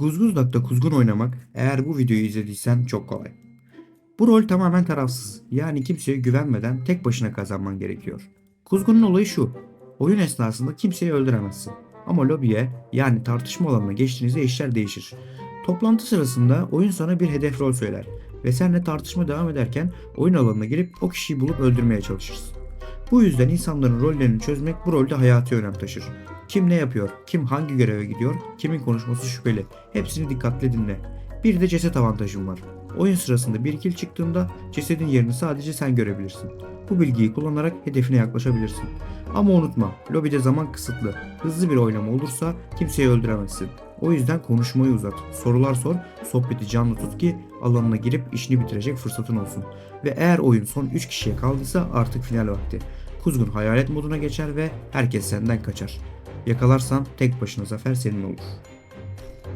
Guzguzlak'ta kuzgun oynamak eğer bu videoyu izlediysen çok kolay. Bu rol tamamen tarafsız. Yani kimseye güvenmeden tek başına kazanman gerekiyor. Kuzgunun olayı şu. Oyun esnasında kimseyi öldüremezsin. Ama lobiye yani tartışma alanına geçtiğinizde işler değişir. Toplantı sırasında oyun sana bir hedef rol söyler ve seninle tartışma devam ederken oyun alanına girip o kişiyi bulup öldürmeye çalışırsın. Bu yüzden insanların rollerini çözmek bu rolde hayati önem taşır. Kim ne yapıyor, kim hangi göreve gidiyor, kimin konuşması şüpheli. Hepsini dikkatle dinle. Bir de ceset avantajım var. Oyun sırasında bir kill çıktığında cesedin yerini sadece sen görebilirsin. Bu bilgiyi kullanarak hedefine yaklaşabilirsin. Ama unutma, lobide zaman kısıtlı. Hızlı bir oynama olursa kimseyi öldüremezsin. O yüzden konuşmayı uzat, sorular sor, sohbeti canlı tut ki alanına girip işini bitirecek fırsatın olsun. Ve eğer oyun son 3 kişiye kaldıysa artık final vakti. Kuzgun hayalet moduna geçer ve herkes senden kaçar. Yakalarsan tek başına zafer senin olur.